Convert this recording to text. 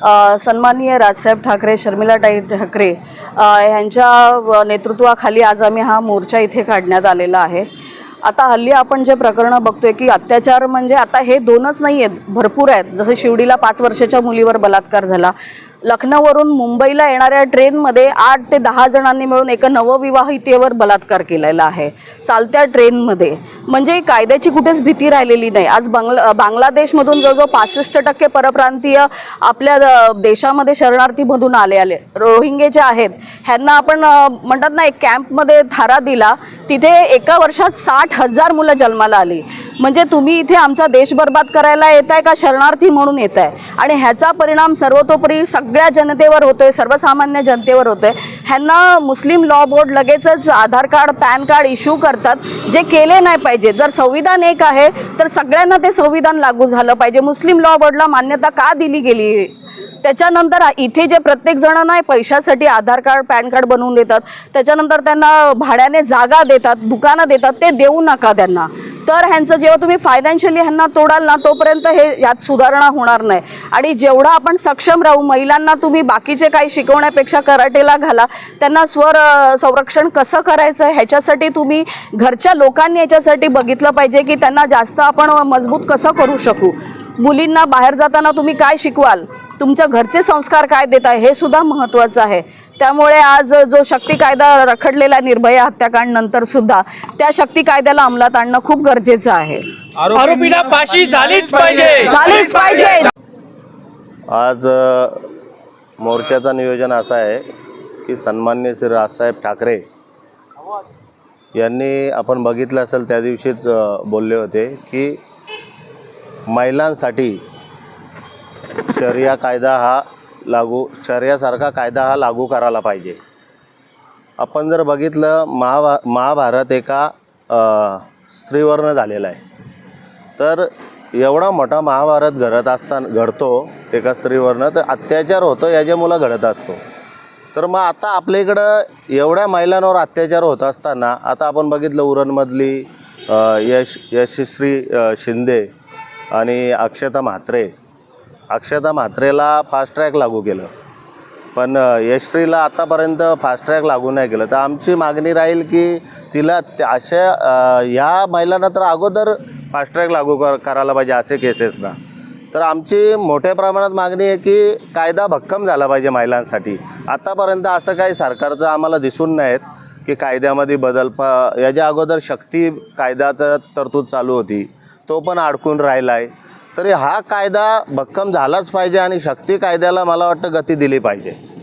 सन्माननीय राजसाहेब ठाकरे शर्मिलाताई ठाकरे ह्यांच्या यांच्या नेतृत्वाखाली आज आम्ही हा मोर्चा इथे काढण्यात आलेला आहे. आता हल्ली आपण जे प्रकरणं बघतोय की अत्याचार म्हणजे आता हे दोनच नाही आहेत भरपूर आहेत. जसं शिवडीला पाच वर्षाच्या मुलीवर बलात्कार झाला लखनौवरून मुंबईला येणाऱ्या ट्रेनमध्ये आठ ते दहा जणांनी मिळून एका नवविवाहितेवर बलात्कार केलेला आहे. चालत्या ट्रेनमध्ये. म्हणजे कायद्याची कुठेच भीती राहिलेली नाही. आज बांगला बांगलादेशमधून जवळजवळ पासष्ट टक्के परप्रांतीय आपल्या देशामध्ये शरणार्थीमधून आले आले. रोहिंगे जे आहेत ह्यांना आपण म्हणतात ना एक कॅम्पमध्ये थारा दिला. तिथे एका वर्षात साठ हजार मुलं जन्माला आली. म्हणजे तुम्ही इथे आमचा देश बर्बाद करायला येत आहे का? शरणार्थी म्हणून येत आहे आणि ह्याचा परिणाम सर्वतोपरी सगळ्या जनतेवर होतोय सर्वसामान्य जनतेवर होतोय. ह्यांना मुस्लिम लॉ बोर्ड लगेचच Aadhaar card PAN card issue करतात. जे केले नाही पाहिजे. जर संविधान एक आहे तर सगळ्यांना ते संविधान लागू झालं पाहिजे. मुस्लिम लॉ बोर्डला मान्यता का दिली गेली? त्याच्यानंतर इथे जे प्रत्येक जण नाही पैशासाठी आधार कार्ड पॅन कार्ड बनवून देतात. त्याच्यानंतर त्यांना भाड्याने जागा देतात दुकानं देतात ते देऊ नका त्यांना. तर ह्यांचं जेव्हा तुम्ही फायनान्शियली ह्यांना तोडाल ना तोपर्यंत हे यात सुधारणा होणार नाही. आणि जेवढा आपण सक्षम राहू महिलांना तुम्ही बाकीचे काही शिकवण्यापेक्षा कराटेला घाला त्यांना स्वर संरक्षण कसं करायचं ह्याच्यासाठी तुम्ही घरच्या लोकांनी याच्यासाठी बघितलं पाहिजे की त्यांना जास्त आपण मजबूत कसं करू शकू. मुलींना बाहेर जाताना तुम्ही काय शिकवाल? तुमच्या घरचे संस्कार काय देत आहे हे सुद्धा महत्त्वाचं आहे. त्यामुळे आज जो शक्ती कायदा रखडलेला आहे निर्भया हत्याकांड नंतर सुद्धा त्या शक्ती कायद्याला अंमलात आणणं खूप गरजेचं आहे. आरोपीला फाशी झालीच पाहिजे. झालीच पाहिजे. आज मोर्चाचं नियोजन असं आहे की सन्मान्य श्री राजसाहेब ठाकरे यांनी आपण बघितलं असेल त्या दिवशीच बोलले होते की महिलांसाठी शरिया कायदा हा लागू चर्यासारखा कायदा हा लागू करायला पाहिजे. आपण जर बघितलं महाभा महाभारत एका स्त्रीवर्ण स्त्रीवरनं झालेला आहे. तर एवढा मोठा महाभारत घडत असताना घडतो एका स्त्रीवरनं तर अत्याचार होतो याच्या मुलं घडत असतो. तर मग आता आपल्या इकडं एवढ्या महिलांवर अत्याचार होत असताना आता आपण बघितलं उरणमधली यश यशश्री शिंदे आणि अक्षता म्हात्रे अक्षता म्हात्रेला फास्ट ट्रॅक लागू केलं. पण यशश्रीला आतापर्यंत फास्ट्रॅक लागू नाही केलं. तर आमची मागणी राहील की तिला त्या- अशा ह्या महिलांना तर अगोदर फास्ट ट्रॅक लागू कर करायला पाहिजे असे केसेसना तर आमची मोठ्या प्रमाणात मागणी आहे की कायदा भक्कम झाला पाहिजे महिलांसाठी. आतापर्यंत असं काही सरकारचं आम्हाला दिसून नाहीत की कायद्यामध्ये बदल प याच्या अगोदर शक्ती कायद्याचं तरतूद चालू होती. तो पण अडकून राहिला आहे तरी हा कायदा भक्कम झालाच पाहिजे आणि शक्ती कायद्याला मला वाटतं गती दिली पाहिजे.